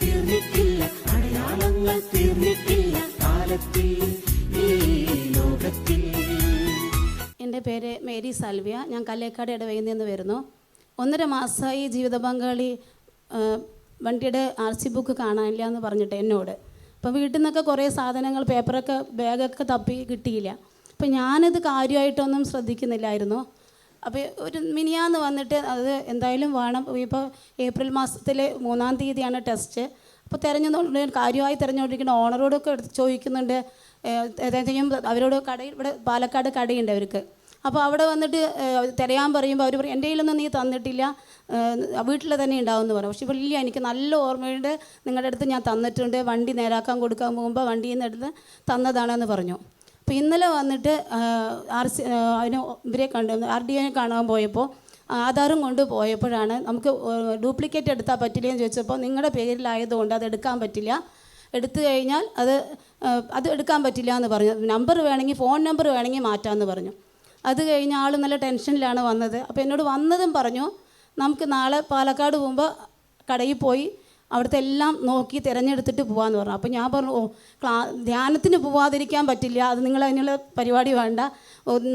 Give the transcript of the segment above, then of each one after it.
തീർന്നിട്ടില്ല എന്റെ പേര് മേരി സൽവിയ ഞാൻ കല്ലേക്കാട് ഇടവയിൽ നിന്ന് വരുന്നു. ഒന്നര മാസമായി ജീവിത പങ്കാളി വണ്ടിയുടെ ആർ സി ബുക്ക് കാണാനില്ല എന്ന് പറഞ്ഞിട്ട് എന്നോട്. അപ്പോൾ വീട്ടിൽ നിന്നൊക്കെ കുറേ സാധനങ്ങൾ പേപ്പറൊക്കെ ബാഗൊക്കെ തപ്പി കിട്ടിയില്ല. അപ്പോൾ ഞാനത് കാര്യമായിട്ടൊന്നും ശ്രദ്ധിക്കുന്നില്ലായിരുന്നു. അപ്പോൾ ഒരു മിനിയാന്ന് വന്നിട്ട് അത് എന്തായാലും വേണം. ഇപ്പോൾ ഏപ്രിൽ മാസത്തിലെ മൂന്നാം തീയതിയാണ് ടെസ്റ്റ്. അപ്പോൾ തിരഞ്ഞുകൊണ്ട് കാര്യമായി തിരഞ്ഞുകൊണ്ടിരിക്കുന്ന ഓണറോടൊക്കെ എടുത്ത് ചോദിക്കുന്നുണ്ട്. ഏതെങ്കിലും അവരോട് കട ഇവിടെ പാലക്കാട് കടയുണ്ട് അവർക്ക്. അപ്പോൾ അവിടെ വന്നിട്ട് തിരയാൻ പറയുമ്പോൾ അവർ പറയും എന്റെ കയ്യിലൊന്നും നീ തന്നിട്ടില്ല. വീട്ടിൽ തന്നെ ഉണ്ടാവും എന്ന് പറയും പക്ഷേ വലിയ എനിക്ക് നല്ല ഓർമ്മയുണ്ട്. നിങ്ങളുടെ അടുത്ത് ഞാൻ തന്നിട്ടുണ്ട്. വണ്ടി നേരാക്കാൻ കൊടുക്കാൻ പോകുമ്പോൾ വണ്ടിയിൽ നിന്ന് എടുത്ത് തന്നതാണെന്ന് പറഞ്ഞു. അപ്പോൾ ഇന്നലെ വന്നിട്ട് ആർ സി അതിന് ഇവരെ കണ്ട് ആർ ഡി ഒനെ കാണാൻ പോയപ്പോൾ ആധാറും കൊണ്ട് പോയപ്പോഴാണ് നമുക്ക് ഡ്യൂപ്ലിക്കേറ്റ് എടുത്താൽ പറ്റില്ല എന്ന് ചോദിച്ചപ്പോൾ നിങ്ങളുടെ പേരിലായതുകൊണ്ട് അത് എടുക്കാൻ പറ്റില്ല. എടുത്തു കഴിഞ്ഞാൽ അത് അത് എടുക്കാൻ പറ്റില്ല എന്ന് പറഞ്ഞു. നമ്പർ വേണമെങ്കിൽ ഫോൺ നമ്പർ വേണമെങ്കിൽ മാറ്റാമെന്ന് പറഞ്ഞു. അത് കഴിഞ്ഞ് ആൾ നല്ല ടെൻഷനിലാണ് വന്നത്. അപ്പോൾ എന്നോട് വന്നതും പറഞ്ഞു നമുക്ക് നാളെ പാലക്കാട് പോകുമ്പോൾ കടയിൽ പോയി അവിടുത്തെ എല്ലാം നോക്കി തിരഞ്ഞെടുത്തിട്ട് പോകാമെന്ന് പറഞ്ഞു. അപ്പോൾ ഞാൻ പറഞ്ഞു ഓ ക്ലാ ധ്യാനത്തിന് പോവാതിരിക്കാൻ പറ്റില്ല. അത് നിങ്ങൾ അതിനുള്ള പരിപാടി വേണ്ട.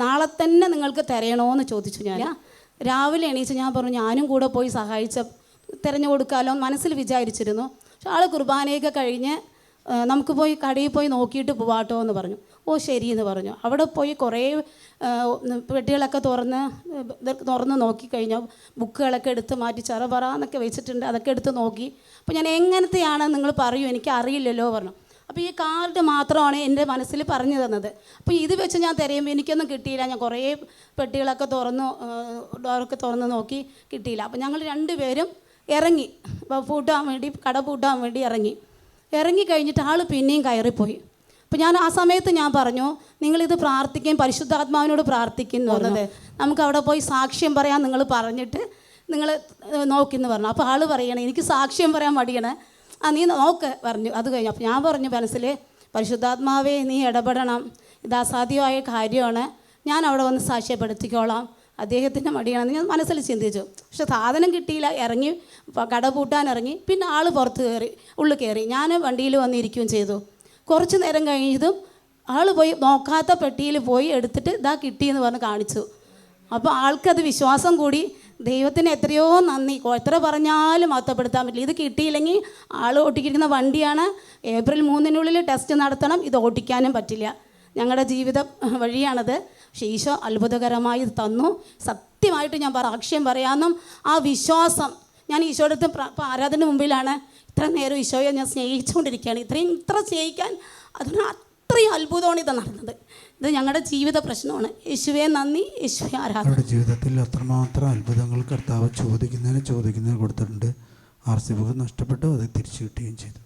നാളെ തന്നെ നിങ്ങൾക്ക് തിരയണമെന്ന് ചോദിച്ചു ഞാൻ. രാവിലെ എണീച്ച് ഞാൻ പറഞ്ഞു ഞാനും കൂടെ പോയി സഹായിച്ച തിരഞ്ഞു കൊടുക്കാമല്ലോ മനസ്സിൽ വിചാരിച്ചിരുന്നു. പക്ഷെ ആൾ കുർബാനയൊക്കെ കഴിഞ്ഞ് നമുക്ക് പോയി കടയിൽ പോയി നോക്കിയിട്ട് പോവാട്ടോ എന്ന് പറഞ്ഞു. ഓ ശരി എന്ന് പറഞ്ഞു. അവിടെ പോയി കുറേ പെട്ടികളൊക്കെ തുറന്ന് തുറന്ന് നോക്കിക്കഴിഞ്ഞാൽ ബുക്കുകളൊക്കെ എടുത്ത് മാറ്റി ചെറപറ എന്നൊക്കെ വെച്ചിട്ടുണ്ട്. അതൊക്കെ എടുത്ത് നോക്കി. അപ്പോൾ ഞാൻ എങ്ങനത്തെയാണ് നിങ്ങൾ പറയൂ എനിക്ക് അറിയില്ലല്ലോ പറഞ്ഞു. അപ്പോൾ ഈ കാർഡ് മാത്രമാണ് എന്റെ മനസ്സിൽ പറഞ്ഞു തന്നത്. അപ്പോൾ ഇത് വെച്ച് ഞാൻ തിരയുമ്പോൾ എനിക്കൊന്നും കിട്ടിയില്ല. ഞാൻ കുറേ പെട്ടികളൊക്കെ തുറന്നു ഡോറൊക്കെ തുറന്ന് നോക്കി കിട്ടിയില്ല. അപ്പോൾ ഞങ്ങൾ രണ്ടുപേരും ഇറങ്ങി. പൂട്ടാൻ വേണ്ടി കട പൂട്ടാൻ വേണ്ടി ഇറങ്ങി. ഇറങ്ങി കഴിഞ്ഞിട്ട് ആൾ പിന്നെയും കയറിപ്പോയി. അപ്പോൾ ഞാൻ ആ സമയത്ത് ഞാൻ പറഞ്ഞു നിങ്ങളിത് പ്രാർത്ഥിക്കുകയും പരിശുദ്ധാത്മാവിനോട് പ്രാർത്ഥിക്കും എന്ന് പറഞ്ഞത് നമുക്ക് അവിടെ പോയി സാക്ഷ്യം പറയാൻ നിങ്ങൾ പറഞ്ഞിട്ട് നിങ്ങൾ നോക്കിയെന്ന് പറഞ്ഞു. അപ്പോൾ ആൾ പറയണേ എനിക്ക് സാക്ഷ്യം പറയാൻ മടിയണേ. ആ നീ നോക്ക് പറഞ്ഞു. അത് കഴിഞ്ഞു. അപ്പോൾ ഞാൻ പറഞ്ഞു മനസ്സിൽ പരിശുദ്ധാത്മാവേ നീ ഇടപെടണം. ഇത് അസാധ്യമായ കാര്യമാണ്. ഞാൻ അവിടെ വന്ന് സാക്ഷ്യപ്പെടുത്തിക്കോളാം. അദ്ദേഹത്തിന്റെ മടിയാണെന്ന് ഞാൻ മനസ്സിൽ ചിന്തിച്ചു. പക്ഷെ സാധനം കിട്ടിയില്ല ഇറങ്ങി കട പൂട്ടാൻ ഇറങ്ങി പിന്നെ ആൾ പുറത്ത് കയറി ഉള്ളിൽ കയറി. ഞാൻ വണ്ടിയിൽ വന്നിരിക്കുകയും ചെയ്തു. കുറച്ച് നേരം കഴിഞ്ഞതും ആൾ പോയി നോക്കാത്ത പെട്ടിയിൽ പോയി എടുത്തിട്ട് ഇതാ കിട്ടിയെന്ന് പറഞ്ഞ് കാണിച്ചു. അപ്പോൾ ആൾക്കത് വിശ്വാസം കൂടി ദൈവത്തിന് എത്രയോ നന്ദി. എത്ര പറഞ്ഞാലും മഹത്വപ്പെടുത്താൻ പറ്റില്ല. ഇത് കിട്ടിയില്ലെങ്കിൽ ആൾ ഓട്ടിക്കിരിക്കുന്ന വണ്ടിയാണ്. ഏപ്രിൽ മൂന്നിനുള്ളിൽ ടെസ്റ്റ് നടത്തണം ഇത് ഓട്ടിക്കാനും പറ്റില്ല. ഞങ്ങളുടെ ജീവിത വഴിയാണത്. പക്ഷേ ഈശോ അത്ഭുതകരമായി തന്നു. സത്യമായിട്ട് ഞാൻ പറ സാക്ഷ്യം പറയാമെന്നും ആ വിശ്വാസം ഞാൻ ഈശോയുടെ അടുത്ത് ആരാധന മുമ്പിലാണ് ഇത്ര നേരം ഈശോയെ ഞാൻ സ്നേഹിച്ചുകൊണ്ടിരിക്കുകയാണ്. ഇത്രയും ഇത്ര സ്നേഹിക്കാൻ അതിന് അത്രയും അത്ഭുതമാണ് ഇത് നടന്നത്. ഇത് ഞങ്ങളുടെ ജീവിത പ്രശ്നമാണ്. യേശുവെ നന്ദി. യേശുവെ ആരാധന. ജീവിതത്തിൽ അത്രമാത്രം അത്ഭുതങ്ങൾ കർത്താവ് ചോദിക്കുന്നതിന് ചോദിക്കുന്നതിന് കൊടുത്തിട്ടുണ്ട്. ആർ സി ബുക്ക് നഷ്ടപ്പെട്ടു അത് തിരിച്ചു കിട്ടുകയും ചെയ്തു.